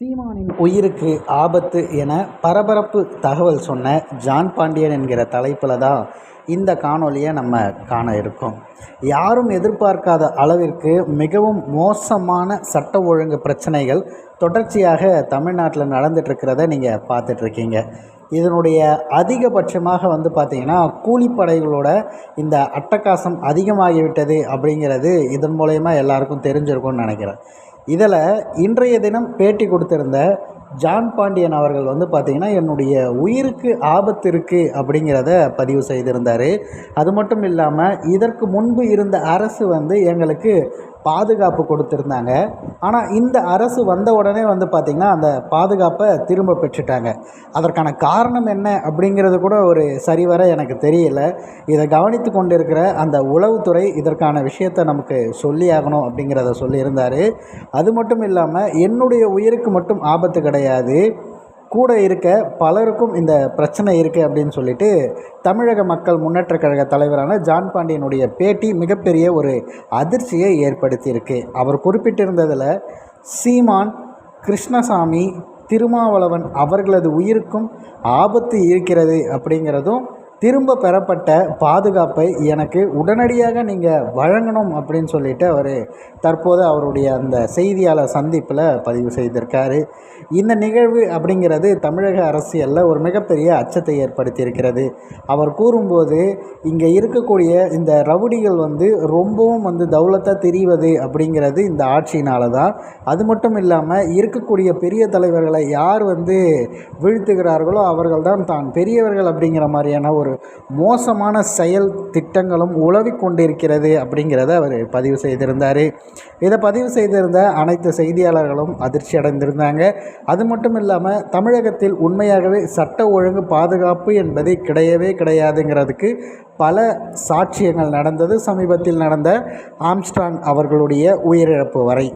சீமானின் உயிருக்கு ஆபத்து என பரபரப்பு தகவல் சொன்ன ஜான் பாண்டியன் என்கிற தலைப்பில் தான் இந்த காணொலியை நம்ம காண இருக்கோம். யாரும் எதிர்பார்க்காத அளவிற்கு மிகவும் மோசமான சட்ட ஒழுங்கு பிரச்சனைகள் தொடர்ச்சியாக தமிழ்நாட்டில் நடந்துட்டுருக்கிறத நீங்கள் பார்த்துட்ருக்கீங்க இதனுடைய அதிகபட்சமாக வந்து பார்த்திங்கன்னா கூலிப்படைகளோட இந்த அட்டகாசம் அதிகமாகிவிட்டது அப்படிங்கிறது இதன் மூலயமா எல்லாருக்கும் தெரிஞ்சிருக்கும்னு நினைக்கிறேன். இதில் இன்றைய தினம் பேட்டி கொடுத்திருந்த ஜான் பாண்டியன் அவர்கள் வந்து பார்த்திங்கன்னா என்னுடைய உயிருக்கு ஆபத்து இருக்குது அப்படிங்கிறத பதிவு செய்திருந்தார். அது மட்டும் இல்லாமல் இதற்கு முன்பு இருந்த அரசு வந்து எங்களுக்கு பாதுகாப்பு கொடுத்துருந்தாங்க. ஆனால் இந்த அரசு வந்த உடனே வந்து பார்த்திங்கன்னா அந்த பாதுகாப்பை திரும்ப பெற்றுட்டாங்க. அதற்கான காரணம் என்ன அப்படிங்கிறது கூட ஒரு சரிவர எனக்கு தெரியல. இதை கவனித்து கொண்டிருக்கிற அந்த உளவுத்துறை இதற்கான விஷயத்தை நமக்கு சொல்லி ஆகணும் அப்படிங்கிறத சொல்லியிருந்தார். அது மட்டும் இல்லாமல் என்னுடைய உயிருக்கு மட்டும் ஆபத்து கிடையாது. கூட இருக்க பலருக்கும் இந்த பிரச்சனை இருக்குது அப்படின்னு சொல்லிட்டு தமிழக மக்கள் முன்னேற்ற கழக தலைவரான ஜான் பாண்டியனுடைய பேட்டி மிகப்பெரிய ஒரு அதிர்ச்சியை ஏற்படுத்தியிருக்கு. அவர் குறிப்பிட்டிருந்ததில் சீமான் கிருஷ்ணசாமி திருமாவளவன் அவர்களது உயிருக்கும் ஆபத்து இருக்கிறது அப்படிங்கிறதும் திரும்ப பெறப்பட்ட பாதுகாப்பை எனக்கு உடனடியாக நீங்கள் வழங்கணும் அப்படின்னு சொல்லிட்டு அவர் தற்போது அவருடைய அந்த செய்தியாளர் சந்திப்பில் பதிவு செய்திருக்காரு. இந்த நிகழ்வு அப்படிங்கிறது தமிழக அரசியலில் ஒரு மிகப்பெரிய அச்சத்தை ஏற்படுத்தியிருக்கிறது. அவர் கூறும்போது இங்கே இருக்கக்கூடிய இந்த ரவுடிகள் வந்து ரொம்பவும் வந்து தௌலத்தாக தெரிவது அப்படிங்கிறது இந்த ஆட்சியினால தான். அது மட்டும் இல்லாமல் இருக்கக்கூடிய பெரிய தலைவர்களை யார் வந்து வீழ்த்துகிறார்களோ அவர்கள் தான் தான் பெரியவர்கள் அப்படிங்கிற மாதிரியான ஒரு ஒரு மோசமான செயல் திட்டங்களும் உழவி கொண்டிருக்கிறது அப்படிங்கிறத அவர் பதிவு செய்திருந்தார். இதை பதிவு செய்திருந்த அனைத்து செய்தியாளர்களும் அதிர்ச்சி அடைந்திருந்தாங்க. அது மட்டும் இல்லாமல் தமிழகத்தில் உண்மையாகவே சட்ட ஒழுங்கு பாதுகாப்பு என்பது கிடையவே கிடையாதுங்கிறதுக்கு பல சாட்சியங்கள் நடந்தது. சமீபத்தில் நடந்த ஆம்ஸ்ட்ராங் அவர்களுடைய உயிரிழப்பு வரை.